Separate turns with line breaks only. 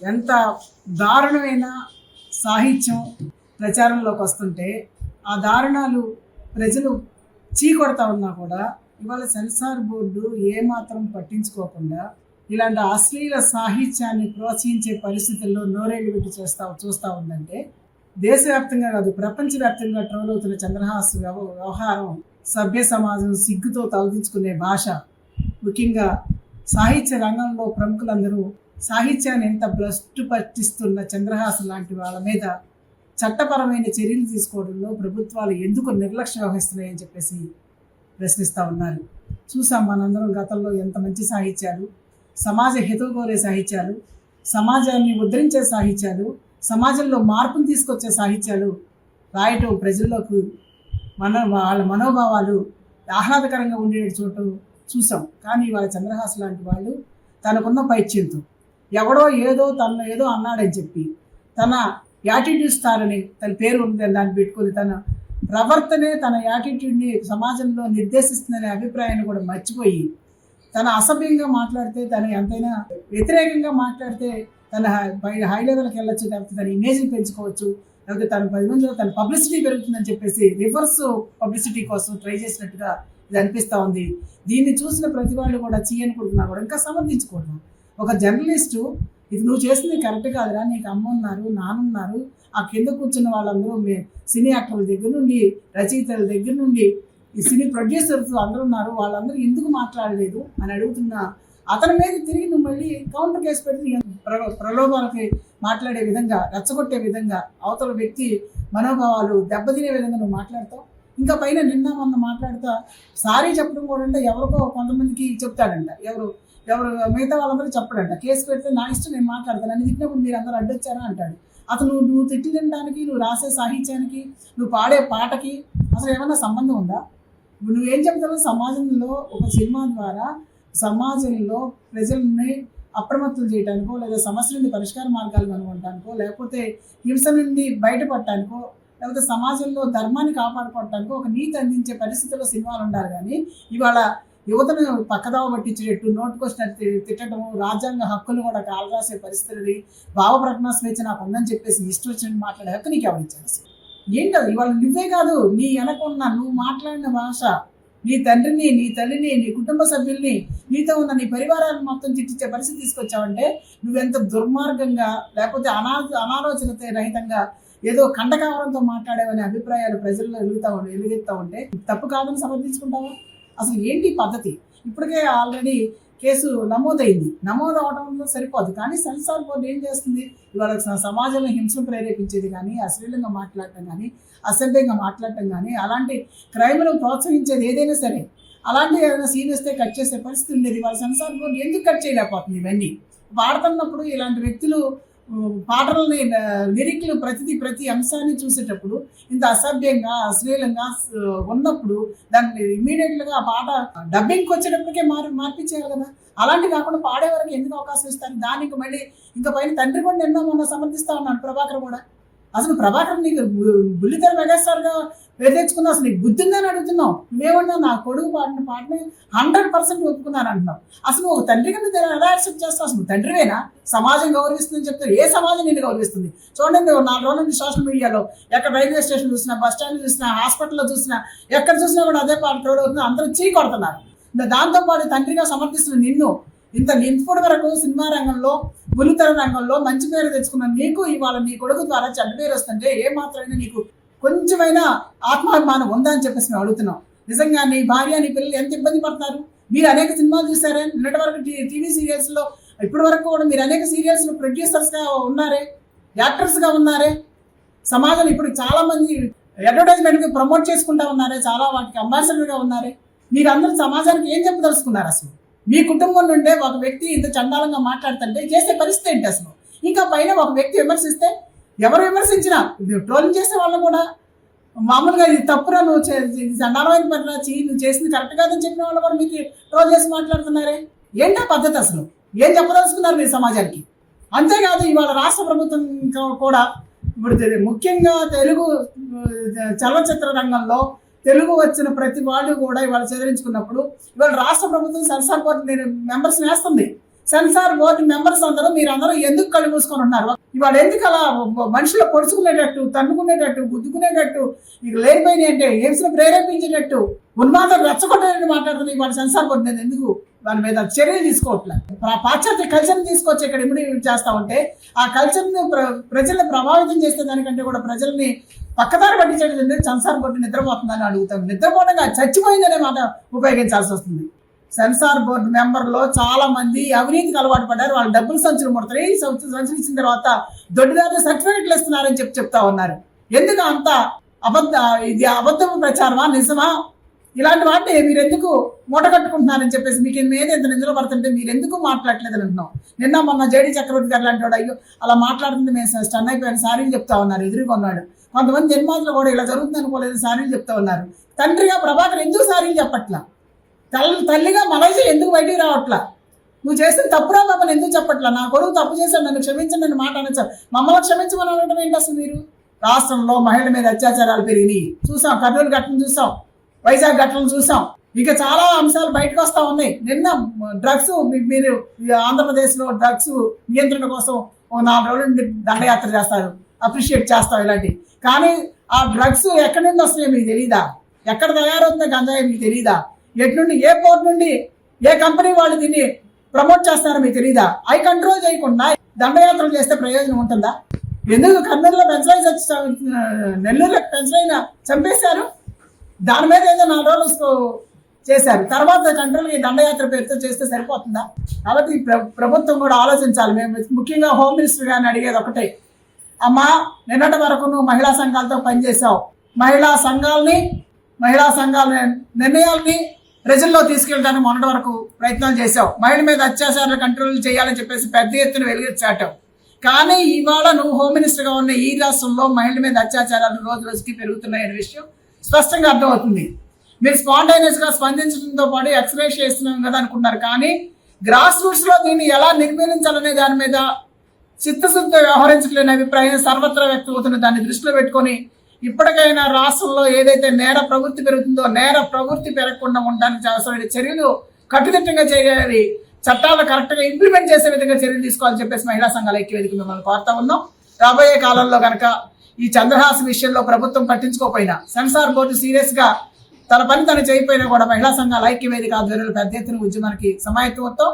ఎంత దారుణమైన సాహిత్యం ప్రచారంలోకి వస్తుంటే ఆ దారుణాలు ప్రజలు చీకొడతా ఉన్నా కూడా ఇవాళ సెన్సార్ బోర్డు ఏమాత్రం పట్టించుకోకుండా ఇలాంటి అశ్లీల సాహిత్యాన్ని ప్రోత్సహించే పరిస్థితుల్లో నోరేళ్ళు పెట్టి చేస్తా చూస్తూ ఉందంటే దేశవ్యాప్తంగా కాదు ప్రపంచవ్యాప్తంగా ట్రోల్ అవుతున్న చంద్రహాస్ వ్యవహారం సభ్య సమాజం సిగ్గుతో తలదించుకునే భాష ముఖ్యంగా సాహిత్య రంగంలో ప్రముఖులందరూ సాహిత్యాన్ని ఎంత భ్రష్టు పట్టిస్తున్న చంద్రహాస్ లాంటి వాళ్ళ మీద చట్టపరమైన చర్యలు తీసుకోవడంలో ప్రభుత్వాలు ఎందుకు నిర్లక్ష్యం వహిస్తున్నాయని చెప్పేసి ప్రశ్నిస్తూ ఉన్నారు. చూసాం మనందరం గతంలో ఎంత మంచి సాహిత్యాలు సమాజ హితవు కోరే సాహిత్యాలు సమాజాన్ని ఉద్ధరించే సాహిత్యాలు సమాజంలో మార్పును తీసుకొచ్చే సాహిత్యాలు రాయటం ప్రజల్లోకి మన వాళ్ళ మనోభావాలు ఆహ్లాదకరంగా ఉండే చూడటం చూసాం. కానీ వాళ్ళ చంద్రహాస్ లాంటి వాళ్ళు తనకున్న పైచ్యంతో ఎవడో ఏదో తన ఏదో అన్నాడని చెప్పి తన యాటిట్యూడ్ స్టార్ అని తన పేరు ఉంది దాన్ని పెట్టుకొని తన ప్రవర్తనే తన యాటిట్యూడ్ని సమాజంలో నిర్దేశిస్తుందనే అభిప్రాయాన్ని కూడా మర్చిపోయి తన అసభ్యంగా మాట్లాడితే తన ఎంతైనా వ్యతిరేకంగా మాట్లాడితే తన హై- హై లెవెల్కి వెళ్ళొచ్చు లేకపోతే తన ఇమేజ్ని పెంచుకోవచ్చు లేకపోతే తన పది మందిలో తన పబ్లిసిటీ పెరుగుతుందని చెప్పేసి రివర్స్ పబ్లిసిటీ కోసం ట్రై చేసినట్టుగా ఇది అనిపిస్తూ ఉంది. దీన్ని చూసిన ప్రతి వాళ్ళు కూడా చీయని కొడుతున్నా కూడా. ఇంకా సమర్థించుకోవడం ఒక జర్నలిస్టు ఇది నువ్వు చేసింది కరెక్ట్ కాదురా నీకు అమ్మ ఉన్నారు నాన్నున్నారు ఆ కింద కూర్చున్న వాళ్ళందరూ మీ సినీ యాక్టర్ల దగ్గర నుండి రచయితల దగ్గర నుండి ఈ సినీ ప్రొడ్యూసర్స్ అందరూ ఉన్నారు వాళ్ళందరూ ఎందుకు మాట్లాడలేదు? అని అడుగుతున్న అతని మీద తిరిగి నువ్వు మళ్ళీ కౌంటర్ కేసు పెట్టి ప్రలోభాలకి మాట్లాడే విధంగా రెచ్చగొట్టే విధంగా అవతల వ్యక్తి మనోభావాలు దెబ్బతినే విధంగా నువ్వు మాట్లాడతావు? ఇంకా పైన నిన్న మొన్న మాట్లాడుతా సారీ చెప్పడం కూడా అంటే ఎవరికో కొంతమందికి చెప్తాడంట. ఎవరు? ఎవరు మిగతా వాళ్ళందరూ చెప్పడంట. కేసు పెడితే నా ఇష్టం నేను మాట్లాడతాను అని తిట్టినప్పుడు మీరు అందరూ అడ్డొచ్చారా అంటాడు. అతను నువ్వు నువ్వు తిట్టి తినడానికి నువ్వు రాసే సాహిత్యానికి నువ్వు పాడే పాటకి అసలు ఏమైనా సంబంధం ఉందా? నువ్వేం చెప్తావు? సమాజంలో ఒక సినిమా ద్వారా సమాజంలో ప్రజల్ని అప్రమత్తం చేయడానికో లేదా సమస్య నుండి పరిష్కార మార్గాలు కనుగొనడానికో లేకపోతే హింస నుండి బయటపడటానికో లేకపోతే సమాజంలో ధర్మాన్ని కాపాడుకోవటానికో ఒక నీతి అందించే పరిస్థితుల్లో సినిమాలు ఉండాలి కానీ ఇవాళ యువతను పక్కదావ పట్టించేటట్టు నోటుకొచ్చినట్టు తిట్టడం రాజ్యాంగ హక్కులు కూడా కాలరాసే పరిస్థితులని భావ ప్రకటన స్వేచ్ఛ నాకు ఉందని చెప్పేసి ఇష్టం వచ్చిన మాట్లాడే హక్కు నీకు ఎవరిచ్చారు అసలు ఏంటో ఇవాళ నువ్వే కాదు నీ వెనకున్న నువ్వు మాట్లాడిన భాష నీ తండ్రిని నీ తల్లిని నీ కుటుంబ సభ్యుల్ని నీతో ఉన్న నీ పరివారాన్ని మొత్తం చిట్టించే పరిస్థితి తీసుకొచ్చావంటే నువ్వెంత దుర్మార్గంగా లేకపోతే అనా అనాలోచనత రహితంగా ఏదో కండకావరంతో మాట్లాడేవనే అభిప్రాయాలు ప్రజల్లో ఎలుగుతా ఉంటే ఎలుగెత్తా ఉంటే తప్పు కాదని సమర్థించుకుంటావా? అసలు ఏంటి పద్ధతి? ఇప్పటికే ఆల్రెడీ కేసు నమోదైంది. నమోదు అవడంలో సరిపోదు. కానీ సెన్సార్ బోర్డు ఏం చేస్తుంది? ఇవాళ సమాజంలో హింసను ప్రేరేపించేది కానీ అశ్లీలంగా మాట్లాడటం కానీ అసభ్యంగా మాట్లాడటం కానీ అలాంటి క్రైమ్లను ప్రోత్సహించేది ఏదైనా సరే అలాంటి ఏదైనా సీన్ వస్తే కట్ చేసే పరిస్థితి ఉండేది. వాళ్ళ సెన్సార్ బోర్డు ఎందుకు కట్ చేయలేకపోతుంది ఇవన్నీ? వాడుతున్నప్పుడు ఇలాంటి వ్యక్తులు పాటలని లిరిక్లు ప్రతిదీ ప్రతి అంశాన్ని చూసేటప్పుడు ఇంత అసభ్యంగా అశ్లీలంగా ఉన్నప్పుడు దాన్ని ఇమీడియట్గా ఆ పాట డబ్బింగ్కి వచ్చేటప్పటికే మార్ మార్పించేయాలి కదా. అలాంటి కాకుండా పాడే వరకు ఎందుకు అవకాశం ఇస్తారు? దానికి మళ్ళీ ఇంకా పైన తండ్రి కూడా ఎన్నో మొన్న సమర్థిస్తా ఉన్నాడు ప్రభాకర్ కూడా. అసలు ప్రభాకర్ నీకు బుల్లితెర మెగాస్టార్గా తెచ్చుకున్నావు? అసలు నీకు బుద్ధి ఉందని అడుగుతున్నావు. నువ్వేమన్నా నా కొడుకు పాడిన పాటని హండ్రెడ్ పర్సెంట్ ఒప్పుకున్నాను అంటున్నావు అసలు నువ్వు తండ్రిగా నువ్వు ఎలా యాక్సెప్ట్ చేస్తావు? అసలు తండ్రివేనా? సమాజం గౌరవిస్తుందని చెప్తారు ఏ సమాజం నిన్ను గౌరవిస్తుంది? చూడండి మీరు నాలుగు రోజుల నుంచి సోషల్ మీడియాలో ఎక్కడ రైల్వే స్టేషన్ చూసినా బస్ స్టాండ్ చూసినా హాస్పిటల్లో చూసినా ఎక్కడ చూసినా కూడా అదే పాట ట్రోల్ అవుతుంది. అందరూ చీ కొడుతున్నారు. దాంతోపాటు తండ్రిగా సమర్థిస్తున్న నిన్ను ఇంత ఇప్పటి వరకు సినిమా రంగంలో బుల్లితెర రంగంలో మంచి పేరు తెచ్చుకున్న నీకు ఇవాళ నీ కొడుకు ద్వారా చెడ్డ పేరు వస్తుంటే ఏ మాత్రమైనా నీకు కొంచెమైనా ఆత్మాభిమానం ఉందా అని చెప్పేసి మేము అడుగుతున్నాం. నిజంగా నీ భార్య నీ పిల్లలు ఎంత ఇబ్బంది పడతారు మీరు అనేక సినిమాలు చూసారే నిన్నటి వరకు టీ- టీవీ సీరియల్స్లో ఇప్పటి వరకు కూడా మీరు అనేక సీరియల్స్లో ప్రొడ్యూసర్స్గా ఉన్నారే యాక్టర్స్గా ఉన్నారే. సమాజం ఇప్పుడు చాలామంది అడ్వర్టైజ్మెంట్కి ప్రమోట్ చేసుకుంటా ఉన్నారే చాలా వాటికి అంబాసిడర్గా ఉన్నారే. మీరందరూ సమాజానికి ఏం చెప్పదలుచుకున్నారు అసలు? మీ కుటుంబం నుండే ఒక వ్యక్తి ఇంత చండాలంగా మాట్లాడుతుంటే చేసే పరిస్థితి ఏంటి అసలు? ఇంకా పైన ఒక వ్యక్తి విమర్శిస్తే ఎవరు విమర్శించినా ట్రోలింగ్ చేసే వాళ్ళు కూడా మామూలుగా ఇది తప్పురా నువ్వు చే- చండాలమైన పనిరా చీ నువ్వు చేసింది కరెక్ట్ కాదని చెప్పిన వాళ్ళు కూడా మీకు ట్రోల్ చేసి మాట్లాడుతున్నారే? ఏంటా పద్ధతి అసలు? ఏం చెప్పదలుచుకున్నారు మీరు సమాజానికి? అంతేకాదు ఇవాళ రాష్ట్ర ప్రభుత్వం కూడా ఇప్పుడు ముఖ్యంగా తెలుగు చలనచిత్ర రంగంలో తెలుగు వచ్చిన ప్రతి వాళ్ళు కూడా ఇవాళ చదివించుకున్నప్పుడు ఇవాళ రాష్ట్ర ప్రభుత్వం సెన్సార్ బోర్డు మెంబర్స్ వేస్తుంది. సెన్సార్ బోర్డు మెంబర్స్ అందరూ మీరందరూ ఎందుకు కళ్ళు మూసుకొని ఉన్నారు? ఇవాళ ఎందుకు అలా మనుషులు పొడుచుకునేటట్టు తన్నుకునేటట్టు గుద్దుకునేటట్టు ఇక లేనిపోయినాయి అంటే ఎయిమ్స్ ప్రేరేపించేటట్టు ఉన్మాదం రెచ్చగొట్టేటట్టు మాట్లాడుతుంది ఇవాళ సెన్సార్ బోర్డు నేను ఎందుకు? దాని మీద చర్యలు తీసుకోవట్లేదు పాశ్చాత్య కల్చర్ని తీసుకొచ్చి ఇక్కడ ఇమిడి చేస్తా ఉంటే ఆ కల్చర్ని ప్ర ప్రజల్ని ప్రభావితం చేసే దానికంటే కూడా ప్రజల్ని పక్కదారి పట్టించేది సెన్సార్ బోర్డు నిద్రపోతుందని అడుగుతాం. నిద్రపోవడంగా చచ్చిపోయిందనే మాట ఉపయోగించాల్సి వస్తుంది. సెన్సార్ బోర్డు మెంబర్లో చాలా మంది అవినీతికి అలవాటు పడ్డారు. వాళ్ళు డబ్బులు సంచులు ముడతారు ఈ సంచులు ఇచ్చిన తర్వాత దొడ్డిదారులు సర్టిఫికెట్లు ఇస్తున్నారని చెప్పి చెప్తా ఉన్నారు. ఎందుకు అంత అబద్ధ ఇది అబద్ధపు ప్రచారమా నిజమా? ఇలాంటి వాటిని మీరు ఎందుకు మూట కట్టుకుంటున్నారని చెప్పేసి మీకు మీద ఎంత నిందలు పడుతుంటే మీరు ఎందుకు మాట్లాడలేదు అంటున్నాం. నిన్న మొన్న జేడీ చక్రవర్తి గారు లాంటి వాడు అయ్యో అలా మాట్లాడుతుంటే మేము స్టన్ అయిపోయిన సారీలు చెప్తా ఉన్నారు ఎదురుగా ఉన్నాడు. కొంతమంది జన్మాదులు కూడా ఇలా జరుగుతుంది అనుకోలేదు సారీలు చెప్తా ఉన్నారు. తండ్రిగా ప్రభాకర్ ఎందుకు సారీలు చెప్పట్లా? తల్లి తల్లిగా మలైజ ఎందుకు బయటికి రావట్లా? నువ్వు చేసిన తప్పురా మమ్మల్ని ఎందుకు చెప్పట్లా? నా కొడుకు తప్పు చేశాను నన్ను క్షమించండి అని మాట అనొచ్చు. మమ్మల్ని క్షమించమని అనడం ఏంటి అసలు మీరు? రాష్ట్రంలో మహిళల మీద అత్యాచారాలు పెరిగినాయి. చూసాం కర్నూలు ఘటన చూసాం వైజాగ్ ఘటనలు చూసాం. ఇక చాలా అంశాలు బయటకు వస్తా ఉన్నాయి. నిన్న డ్రగ్స్ మీరు ఆంధ్రప్రదేశ్లో డ్రగ్స్ నియంత్రణ కోసం ఒక నాలుగు రోజుల నుండి దండయాత్ర చేస్తారు. అప్రిషియేట్ చేస్తాం ఇలాంటి కానీ ఆ డ్రగ్స్ ఎక్కడి నుండి వస్తున్నాయో మీకు తెలియదా ఎక్కడ తయారవుతుందో గంజాయి మీకు తెలియదా ఎటు నుండి ఏ పోర్ట్ నుండి? ఏ కంపెనీ వాళ్ళు దీన్ని ప్రమోట్ చేస్తారో మీకు తెలియదా అవి కంట్రోల్ చేయకుండా దండయాత్రలు చేస్తే ప్రయోజనం ఉంటుందా? ఎందుకు కర్నూలులో పెంచలైన్ నెల్లూరులో పెంచలైన చంపేశారు? దాని మీద ఏదో నాలుగు రోజులు చేశారు. తర్వాత కంట్రోల్ ఈ దండయాత్ర పేరుతో చేస్తే సరిపోతుందా? కాబట్టి ఈ ప్రభుత్వం కూడా ఆలోచించాలి. మేము ముఖ్యంగా హోమ్ మినిస్టర్ గారిని అడిగేది ఒకటే. అమ్మా నిన్నటి వరకు నువ్వు మహిళా సంఘాలతో పనిచేసావు మహిళా సంఘాలని మహిళా సంఘాల నిర్ణయాల్ని ప్రజల్లో తీసుకెళ్ళడానికి మొన్నటి వరకు ప్రయత్నాలు చేశావు. మహిళ మీద అత్యాచారాలు కంట్రోల్ చేయాలని చెప్పేసి పెద్ద ఎత్తున వెలుగుచాటావు. కానీ ఇవాళ నువ్వు హోమ్ మినిస్టర్గా ఉన్న ఈ రాష్ట్రంలో మహిళల మీద అత్యాచారాలు రోజు రోజుకి పెరుగుతున్నాయనే విషయం స్పష్టంగా అర్థమవుతుంది. మీరు స్పాంటైనియస్గా స్పందించడంతో పాటు ఎక్స్ప్రెస్ చేస్తున్నాం కదా అనుకున్నారు కానీ గ్రాస్ రూట్స్లో దీన్ని ఎలా నిర్మూలించాలనే దాని మీద చిత్తశుద్ధి వ్యవహరించలేని అభిప్రాయం సర్వత్రా వ్యక్తమవుతున్న దాన్ని దృష్టిలో పెట్టుకొని ఇప్పటికైనా రాష్ట్రంలో ఏదైతే నేర ప్రవృత్తి పెరుగుతుందో నేర ప్రవృత్తి పెరగకుండా ఉండడానికి అవసరమైన చర్యలు కట్టుదిట్టంగా చేయాలి. చట్టాలు కరెక్ట్గా ఇంప్లిమెంట్ చేసే విధంగా చర్యలు తీసుకోవాలని చెప్పేసి మహిళా సంఘాల ఐక్యవేదిక మిమ్మల్ని కోరుతా ఉన్నాం. రాబోయే కాలంలో కనుక ఈ చంద్రహాస్ విషయంలో ప్రభుత్వం పట్టించుకోకపోయినా సెన్సార్ బోర్డు సీరియస్గా తన పని తను చేయకపోయినా కూడా మహిళా సంఘాల ఐక్యవేదిక ఆధ్వర్యంలో పెద్ద ఎత్తున ఉద్యమానికి సమాయత్వంతో